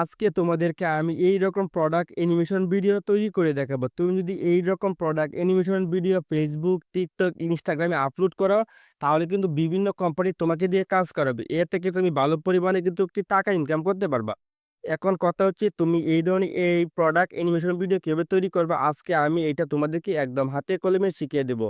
আজকে তোমাদেরকে আমি এই রকম প্রোডাক্ট অ্যানিমেশন ভিডিও তৈরি করে দেখাবো। তুমি যদি এই রকম product animation video Facebook TikTok ইনস্টাগ্রামে আপলোড করো তাহলে কিন্তু বিভিন্ন কোম্পানি তোমাকে দিয়ে কাজ করাবে। এর থেকে তুমি ভালো পরিমাণে কিন্তু একটি টাকা ইনকাম করতে পারবা। এখন কথা হচ্ছে তুমি এই ধরনের এই প্রোডাক্ট অ্যানিমেশন ভিডিও কীভাবে তৈরি করবে? আজকে আমি এটা তোমাদেরকে একদম হাতে কলমে শিখিয়ে দেব।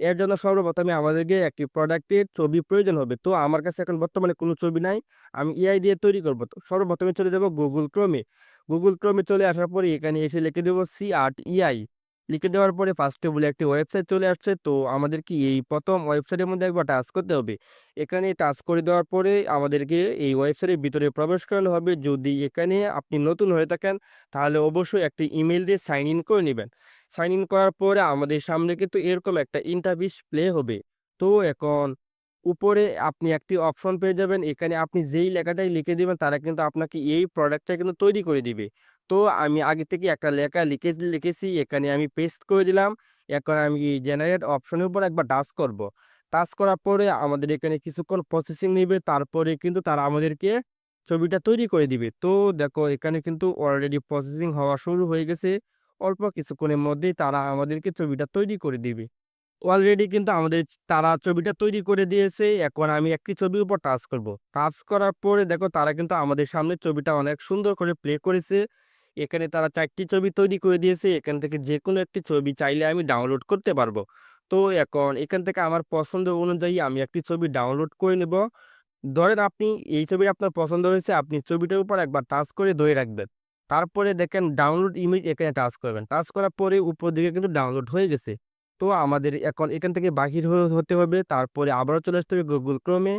এর জন্য সর্বপ্রথমে আমাদেরকে একটি প্রোডাক্টের ছবি প্রয়োজন হবে। তো আমার কাছে এখন বর্তমানে কোনো ছবি নাই। আমি এআই দিয়ে তৈরি করব। তো সর্বপ্রথমে চলে যাব গুগল ক্রোমে গুগল ক্রোমে চলে আসার পরে এখানে এসে লিখে দেবো সি আর্ট ইআই লিখে দেওয়ার পরে ফার্স্টে বলে একটি ওয়েবসাইট চলে আসছে। তো আমাদের কি এই প্রথম ওয়েবসাইটের মধ্যে একবার টাচ করতে হবে। এখানে টাচ করে দেওয়ার পরে আমাদেরকে এই ওয়েবসাইটের ভিতরে প্রবেশ করানো হবে। যদি এখানে আপনি নতুন হয়ে থাকেন, তাহলে অবশ্যই একটি ইমেল দিয়ে সাইন ইন করে নেবেন। সাইন ইন করার পরে আমাদের সামনে কিন্তু এরকম একটা ইন্টারভিস প্লে হবে। তো এখন উপরে আপনি একটি অপশন পেয়ে যাবেন। এখানে আপনি যেই লেখাটাই লিখে দিবেন, তারা কিন্তু আপনাকে এই প্রোডাক্টটা কিন্তু তৈরি করে দিবে। তো আমি আগে থেকে একটা লেখা লিখে, লিখেছি, এখানে আমি পেস্ট করে দিলাম। এখন আমি জেনারেট অপশনের উপর একবার টাচ করব। টাচ করার পরে আমাদের এখানে কিছুক্ষণ প্রসেসিং নেবে, তারপরে কিন্তু তারা আমাদেরকে ছবিটা তৈরি করে দিবে। তো দেখো, এখানে কিন্তু অলরেডি প্রসেসিং হওয়া শুরু হয়ে গেছে। অল্প কিছুক্ষণের মধ্যেই তারা আমাদেরকে ছবিটা তৈরি করে দিবে। অলরেডি কিন্তু আমাদের তারা ছবিটা তৈরি করে দিয়েছে। এখন আমি একটি ছবির উপর টাচ করব। টাচ করার পরে দেখো, তারা কিন্তু আমাদের সামনে ছবিটা অনেক সুন্দর করে প্লে করেছে। এখানে তারা চারটি ছবি তৈরি করে দিয়েছে। এখান থেকে যে কোনো একটি ছবি চাইলে আমি ডাউনলোড করতে পারব। তো এখন এখান থেকে আমার পছন্দ অনুযায়ী আমি একটি ছবি ডাউনলোড করে নেব। ধরেন আপনি এই ছবি আপনার পছন্দ হয়েছে, আপনি ছবিটার উপর একবার টাচ করে ধরে রাখবেন। তারপরে দেখেন ডাউনলোড ইমেজ এখানে টাচ করবেন। টাচ করার পরে উপর দিকে কিন্তু ডাউনলোড হয়ে গেছে। তো আমাদের এখন এখান থেকে বাহির হতে হবে। তারপরে আবারও চলে আসতে হবে গুগল ক্রোমে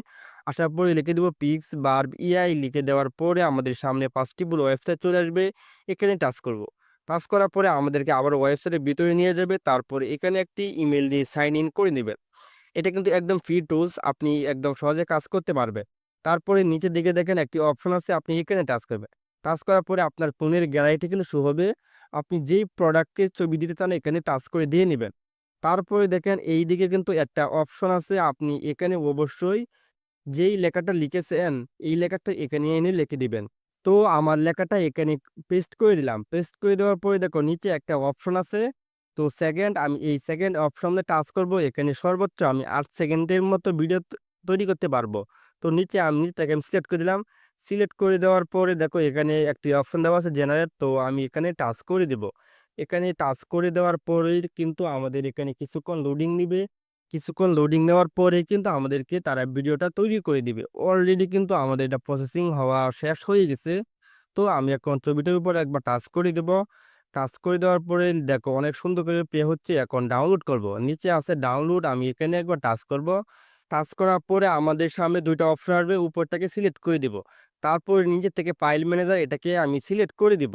আসার পরে লিখে দেবো পিক্স বার্ব ইআই লিখে দেওয়ার পরে আমাদের সামনে পাঁচটি বলে ওয়েবসাইট চলে আসবে। এখানে টাচ করব। টাচ করার পরে আমাদেরকে আবার ওয়েবসাইটের ভিতরে নিয়ে যাবে। তারপরে এখানে একটি ইমেল দিয়ে সাইন ইন করে নেবেন। এটা কিন্তু একদম ফ্রি টুলস আপনি একদম সহজে কাজ করতে পারবেন। তারপরে নিচের দিকে দেখেন একটি অপশন আছে, আপনি এখানে টাচ করবেন। টাচ করার পরে আপনার ফোনের গ্যালারিটি কিন্তু শো হবে। আপনি যেই প্রোডাক্টের ছবি দিতে চান, এখানে টাচ করে দিয়ে নেবেন। তারপরে দেখেন এই দিকে কিন্তু একটা অপশন আছে, আপনি এখানে অবশ্যই যেই লেখাটা লিখেছেন, এই লেখাটা এখানে এনে লিখে দিবেন। তো আমার লেখাটা এখানে পেস্ট করে দিলাম। পেস্ট করে দেওয়ার পরে দেখো নিচে একটা অপশন আছে। তো সেকেন্ড আমি এই সেকেন্ড অপশনে টাচ করব, এখানে সর্বোচ্চ আমি আট সেকেন্ডের মতো ভিডিও তৈরি করতে পারব। তো নিচে আমি তাকে আমি সিলেক্ট করে দিলাম। সিলেক্ট করে দেওয়ার পরে দেখো এখানে একটি অপশন দেওয়া আছে, জেনারেট। তো আমি এখানে টাচ করে দেব। এখানে টাচ করে দেওয়ার পরেই কিন্তু আমাদের এখানে কিছুক্ষণ লোডিং নিবে। কিছুক্ষণ লোডিং নেওয়ার পরে কিন্তু আমাদেরকে তারা ভিডিওটা তৈরি করে দিবে। অলরেডি কিন্তু আমাদের এটা প্রসেসিং হওয়া শেষ হয়ে গেছে। তো আমি এখন ছবিটার উপর একবার টাচ করে দেব। টাচ করে দেওয়ার পরে দেখো অনেক সুন্দর করে পে হচ্ছে, এখন ডাউনলোড করব। নিচে আছে ডাউনলোড আমি এখানে একবার টাচ করব। টাচ করার পরে আমাদের সামনে দুইটা অপশন আসবে। উপরটাকে সিলেক্ট করে দিব। তারপর নিজের থেকে ফাইল ম্যানেজার এটাকে আমি সিলেক্ট করে দিব।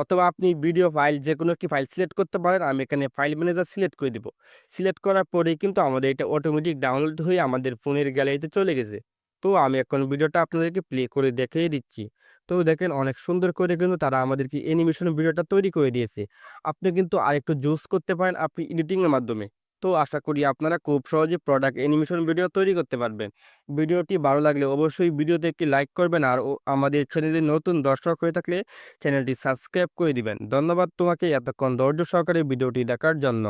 অথবা আপনি ভিডিও ফাইল যে কোনো একটি ফাইল সিলেক্ট করতে পারেন, আমি এখানে ফাইল ম্যানেজার সিলেক্ট করে দেবো। সিলেক্ট করার পরেই কিন্তু আমাদের এটা অটোমেটিক ডাউনলোড হয়ে আমাদের ফোনের গ্যালারিতে চলে গেছে। তো আমি এখন ভিডিওটা আপনাদেরকে প্লে করে দেখিয়ে দিচ্ছি। তো দেখেন অনেক সুন্দর করে কিন্তু তারা আমাদেরকে অ্যানিমেশন ভিডিওটা তৈরি করে দিয়েছে। আপনি কিন্তু আরেকটু জুস করতে পারেন, আপনি এডিটিংয়ের মাধ্যমে। তো আশা করি আপনারা খুব সহজে প্রোডাক্ট অ্যানিমেশন ভিডিও তৈরি করতে পারবেন। ভিডিওটি ভালো লাগলে অবশ্যই ভিডিওতে একটি লাইক করবেন আর আমাদের চ্যানেলে নতুন দর্শক হয়ে থাকলে চ্যানেলটি সাবস্ক্রাইব করে দিবেন। ধন্যবাদ তোমাকে এতক্ষণ ধৈর্য সহকারে ভিডিওটি দেখার জন্য।